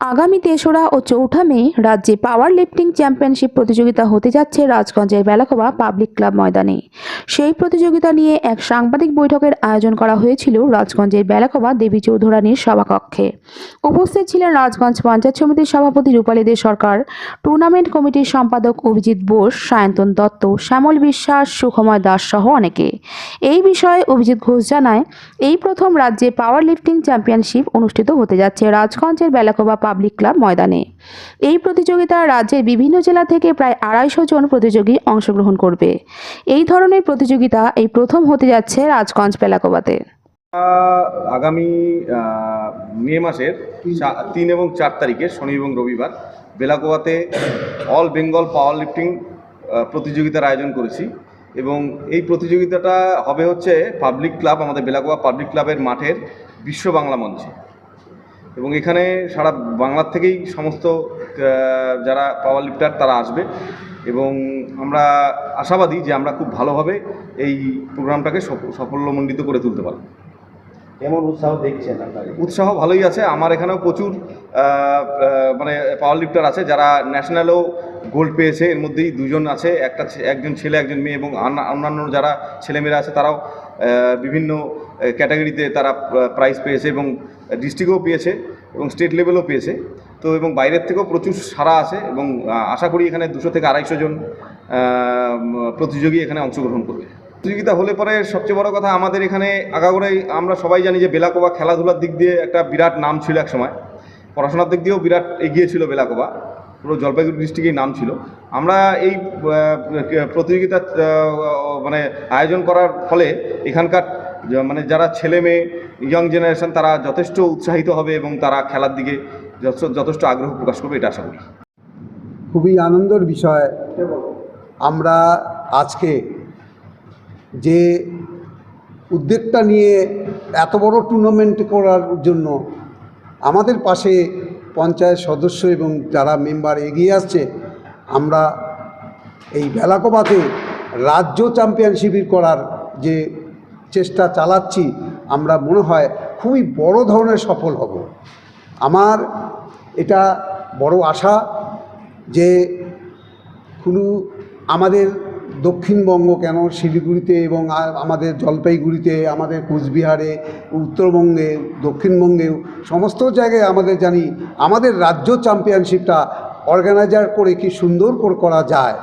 আগামী তেসরা ও চৌঠা মে রাজ্যে পাওয়ার লিফটিং চ্যাম্পিয়নশিপ প্রতিযোগিতা হতে যাচ্ছে রাজগঞ্জের বেলাকোবা পাবলিক ক্লাব ময়দানে। সেই প্রতিযোগিতা নিয়ে এক সাংবাদিক বৈঠকের আয়োজন করা হয়েছিল রাজগঞ্জের বেলাকোবা দেবী চৌধুরানীর সভাকক্ষে। উপস্থিত ছিলেন রাজগঞ্জ পঞ্চায়েত সমিতির সভাপতি রূপালী দে সরকার, টুর্নামেন্ট কমিটির সম্পাদক অভিজিৎ বোস, সায়ন্তন দত্ত, শ্যামল বিশ্বাস, সুখময় দাস সহ অনেকে। এই বিষয়ে অভিজিৎ ঘোষ জানায়, এই প্রথম রাজ্যে পাওয়ার লিফটিং চ্যাম্পিয়নশিপ অনুষ্ঠিত হতে যাচ্ছে রাজগঞ্জের বেলাকোবা পাবলিক ক্লাব ময়দানে। এই প্রতিযোগিতায় রাজ্যের বিভিন্ন জেলা থেকে প্রায় আড়াইশো জন প্রতিযোগী অংশগ্রহণ করবে। এই ধরনের প্রতিযোগিতা এই প্রথম হতে যাচ্ছে রাজগঞ্জ বেলাকোবাতে। আহ, আগামী মে মাসের তিন এবং চার তারিখে শনি এবং রবিবার বেলাকোয়াতে অল বেঙ্গল পাওয়ার লিফটিং প্রতিযোগিতার আয়োজন করেছি এবং এই প্রতিযোগিতাটা হবে হচ্ছে পাবলিক ক্লাব আমাদের বেলাকোয়া পাবলিক ক্লাবের মাঠের বিশ্ব বাংলা মঞ্চে। এবং এখানে সারা বাংলার থেকেই সমস্ত যারা পাওয়ার লিফটার তারা আসবে। এবং আমরা আশাবাদী যে আমরা খুব ভালোভাবে এই প্রোগ্রামটাকে সফ- সাফল্যমণ্ডিত করে তুলতে পারব। কেমন উৎসাহ দেখছেন আপনারা? উৎসাহ ভালোই আছে। আমার এখানেও প্রচুর মানে পাওয়ার লিফটার আছে যারা ন্যাশনালেও গোল্ড পেয়েছে। এর মধ্যেই দুজন আছে একটা একজন ছেলে একজন মেয়ে এবং অন্যান্য যারা ছেলেমেয়েরা আছে তারাও বিভিন্ন ক্যাটাগরিতে তারা প্রাইজ পেয়েছে এবং ডিস্ট্রিক্টও পেয়েছে এবং স্টেট লেভেলও পেয়েছে। তো এবং বাইরের থেকেও প্রচুর সারা আছে এবং আশা করি এখানে দুশো থেকে আড়াইশো জন প্রতিযোগী এখানে অংশগ্রহণ করবে। প্রতিযোগিতা হলে পরে সবচেয়ে বড় কথা আমাদের এখানে আগাগোড়াই আমরা সবাই জানি যে বেলাকোবা খেলাধুলার দিক দিয়ে একটা বিরাট নাম ছিল এক সময়। পড়াশোনার দিক দিয়েও বিরাট এগিয়ে ছিল বেলাকোবা, পুরো জলপাইগুড়ি ডিস্ট্রিক্টেই নাম ছিল। আমরা এই প্রতিযোগিতা মানে আয়োজন করার ফলে এখানকার মানে যারা ছেলে মেয়ে ইয়ং জেনারেশন তারা যথেষ্ট উৎসাহিত হবে এবং তারা খেলার দিকে যথেষ্ট- আগ্রহ প্রকাশ করবে, এটা আশা করি। খুবই আনন্দের বিষয়। আমরা আজকে যে উদ্যোগটা নিয়ে এত বড় টুর্নামেন্ট করার জন্য আমাদের পাশে পঞ্চায়েত সদস্য এবং যারা মেম্বার এগিয়ে আসছে, আমরা এই বেলাকোবাতে রাজ্য চ্যাম্পিয়নশিপ করার যে চেষ্টা চালাচ্ছি, আমরা মনে হয় খুবই বড় ধরনের সফল হব। আমার এটা বড় আশা যে শুধু আমাদের দক্ষিণবঙ্গ কেন শিলিগুড়িতে এবং আমাদের জলপাইগুড়িতে, আমাদের কোচবিহারে, উত্তরবঙ্গে দক্ষিণবঙ্গেও সমস্ত জায়গায় আমাদের জানি আমাদের রাজ্য চ্যাম্পিয়নশিপটা অর্গানাইজার করে কি সুন্দর করে করা যায়।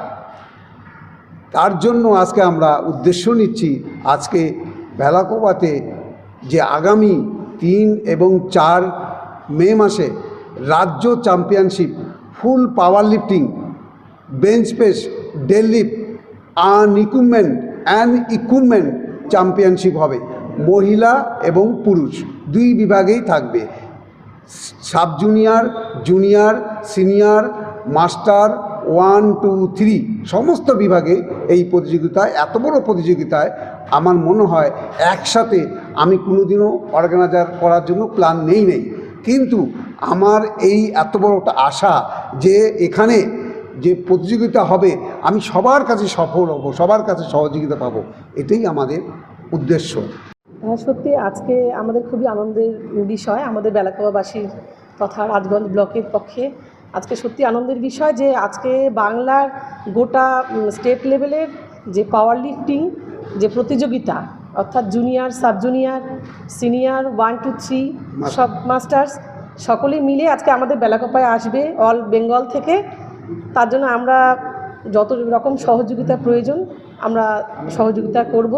তার জন্য আজকে আমরা উদ্দেশ্য নিচ্ছি আজকে বেলাকোবাতে যে আগামী তিন এবং চার মে মাসে রাজ্য championship full power lifting bench press deadlift un equipment and equipment championship হবে। মহিলা এবং পুরুষ, দুই বিভাগেই থাকবে। Sub junior junior senior master one two three সমস্ত বিভাগে এই প্রতিযোগিতায়, এত বড় প্রতিযোগিতায় আমার মনে হয় একসাথে আমি কোনোদিনও অর্গানাইজার করার জন্য প্ল্যান নেই নেই। কিন্তু আমার এই এত বড় একটা আশা যে এখানে যে প্রতিযোগিতা হবে, আমি সবার কাছে সফল হব, সবার কাছে সহযোগিতা পাবো, এটাই আমাদের উদ্দেশ্য। হ্যাঁ সত্যি আজকে আমাদের খুবই আনন্দের বিষয়, আমাদের বেলাকাবাসীর তথা রাজগঞ্জ ব্লকের পক্ষে। আজকে সত্যি আনন্দের বিষয় যে আজকে বাংলার গোটা স্টেট লেভেলের যে পাওয়ার লিফটিং যে প্রতিযোগিতা অর্থাৎ junior sub junior senior one two three সব মাস্টার্স সকলে মিলে আজকে আমাদের বেলাকোপায় আসবে অল বেঙ্গল থেকে। তার জন্য আমরা যত রকম সহযোগিতা প্রয়োজন আমরা সহযোগিতা করব।